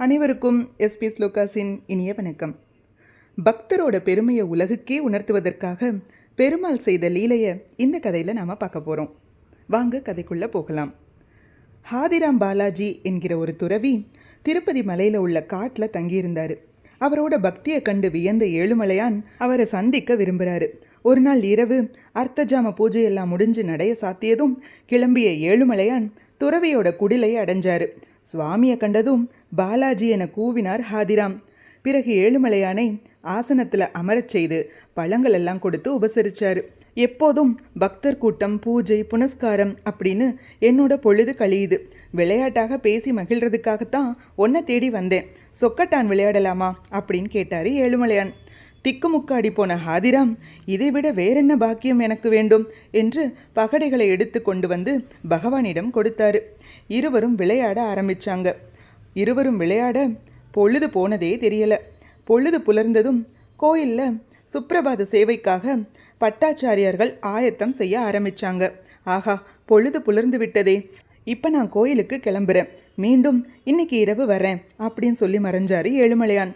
அனைவருக்கும் எஸ்பி ஸ்லோகாஸின் இனிய வணக்கம். பக்தரோட பெருமையை உலகுக்கே உணர்த்துவதற்காக பெருமாள் செய்த லீலையை இந்த கதையில் நாம் பார்க்க போகிறோம் வாங்க கதைக்குள்ளே போகலாம். ஹாதிராம் பாலாஜி என்கிற ஒரு துறவி திருப்பதி மலையில் உள்ள காட்டில் தங்கியிருந்தார். அவரோட பக்தியை கண்டு வியந்த ஏழுமலையான் அவரை சந்திக்க விரும்புகிறாரு ஒரு நாள் இரவு அர்த்தஜாம பூஜையெல்லாம் முடிஞ்சு நடைய சாத்தியதும் கிளம்பிய ஏழுமலையான் துறவியோட குடிலை அடைஞ்சாரு. சுவாமியை கண்டதும் பாலாஜி என கூவினார் ஹாதிராம். பிறகு ஏழுமலையானை ஆசனத்தில் அமரச் செய்து பழங்கள் எல்லாம் கொடுத்து உபசரித்தார் எப்போதும் பக்தர் கூட்டம் பூஜை புனஸ்காரம் அப்படின்னு என்னோட பொழுது கழியுது. விளையாட்டாக பேசி மகிழ்றதுக்காகத்தான் ஒன்றை தேடி வந்தேன். சொக்கட்டான் விளையாடலாமா அப்படின்னு கேட்டார் ஏழுமலையான். திக்குமுக்காடி போன ஹாதிராம் இதைவிட வேறென்ன பாக்கியம் எனக்கு வேண்டும்? என்று பகடைகளை எடுத்து கொண்டு வந்து பகவானிடம் கொடுத்தாரு. இருவரும் விளையாட ஆரம்பிச்சாங்க. இருவரும் விளையாட பொழுது போனதே தெரியல. பொழுது புலர்ந்ததும் கோயிலில் சுப்பிரபாத சேவைக்காக பட்டாச்சாரியார்கள் ஆயத்தம் செய்ய ஆரம்பிச்சாங்க. ஆஹா பொழுது புலர்ந்து விட்டதே. இப்போ நான் கோயிலுக்கு கிளம்புறேன். மீண்டும் இன்னைக்கு இரவு வரேன் அப்படின்னு சொல்லி மறைஞ்சாரு ஏழுமலையான்.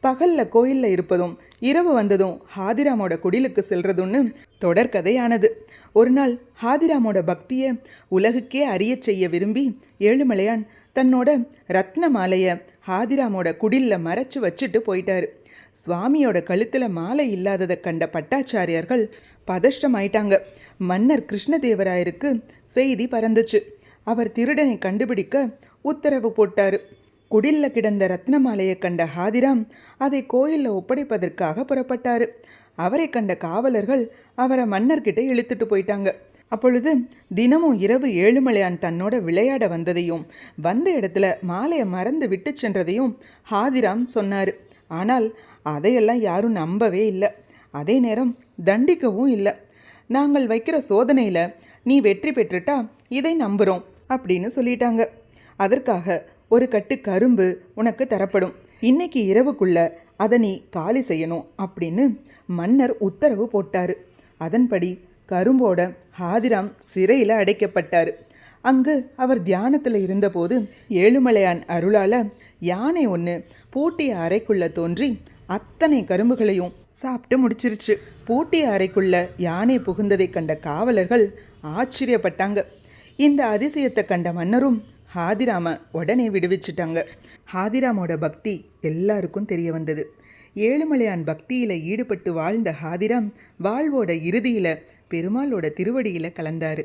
பகலில் கோயிலில் இருப்பதும் இரவு வந்ததும் ஹாதிராமோட குடிலுக்கு செல்றதுன்னு தொடர்கதையானது. ஒரு நாள் ஹாதிராமோட பக்தியை உலகுக்கே அறியச் செய்ய விரும்பி ஏழுமலையான் தன்னோட ரத்ன மாலையை ஹாதிராமோட குடில்ல மறைச்சு வச்சுட்டு போயிட்டாரு. சுவாமியோட கழுத்தில் மாலை இல்லாததை கண்ட பட்டாச்சாரியார்கள் பதஷ்டமாயிட்டாங்க. மன்னர் கிருஷ்ணதேவராயருக்கு செய்தி பறந்துச்சு. அவர் திருடனை கண்டுபிடிக்க உத்தரவு போட்டாரு. குடில்ல கிடந்த ரத்ன மாலையை கண்ட ஹாதிராம் அதை கோயிலில் ஒப்படைப்பதற்காக புறப்பட்டார். அவரை கண்ட காவலர்கள் அவரை மன்னர்கிட்ட இழுத்துட்டு போயிட்டாங்க. அப்பொழுது தினமும் இரவு ஏழுமலையான் தன்னோட விளையாட வந்ததையும் வந்த இடத்துல மாலையை மறந்து விட்டு சென்றதையும் ஹாதிராம் சொன்னார். ஆனால் அதையெல்லாம் யாரும் நம்பவே இல்லை. அதே நேரம் தண்டிக்கவும் இல்லை. நாங்கள் வைக்கிற சோதனையில் நீ வெற்றி பெற்றுட்டா இதை நம்புகிறோம் அப்படின்னு சொல்லிட்டாங்க. அதற்காக ஒரு கட்டு கரும்பு உனக்கு தரப்படும். இன்னைக்கு இரவுக்குள்ள அதை நீ காலி செய்யணும் அப்படின்னு மன்னர் உத்தரவு போட்டார். அதன்படி கரும்போட ஹாதிராம் சிறையில் அடைக்கப்பட்டார். அங்கு அவர் தியானத்தில் இருந்தபோது ஏழுமலையான் அருளால யானை ஒன்று பூட்டிய அறைக்குள்ள தோன்றி அத்தனை கரும்புகளையும் சாப்பிட்டு முடிச்சிருச்சு. பூட்டிய அறைக்குள்ள யானை புகுந்ததை கண்ட காவலர்கள் ஆச்சரியப்பட்டாங்க. இந்த அதிசயத்தை கண்ட மன்னரும் ஹாதிராம உடனே விடுவிச்சிட்டாங்க. ஹாதிராமோட பக்தி எல்லாருக்கும் தெரிய வந்தது. ஏழுமலையான் பக்தியில் ஈடுபட்டு வாழ்ந்த ஹாதிராம் வாழ்வோட இறுதியில் பெருமாளோட திருவடியில் கலந்தாரு.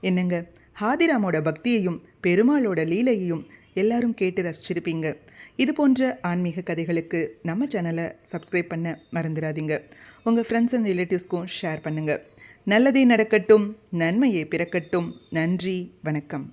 என்னங்க? ஹாதிராமோட பக்தியையும் பெருமாளோட லீலையையும் எல்லாரும் கேட்டு ரசிச்சிருப்பீங்க. இது போன்ற ஆன்மீக கதைகளுக்கு நம்ம சேனலை சப்ஸ்கிரைப் பண்ண மறந்துடாதீங்க. உங்கள் ஃப்ரெண்ட்ஸ் அண்ட் ரிலேட்டிவ்ஸ்க்கும் ஷேர் பண்ணுங்கள் நல்லதே நடக்கட்டும் நன்மையே பிறக்கட்டும். நன்றி வணக்கம்.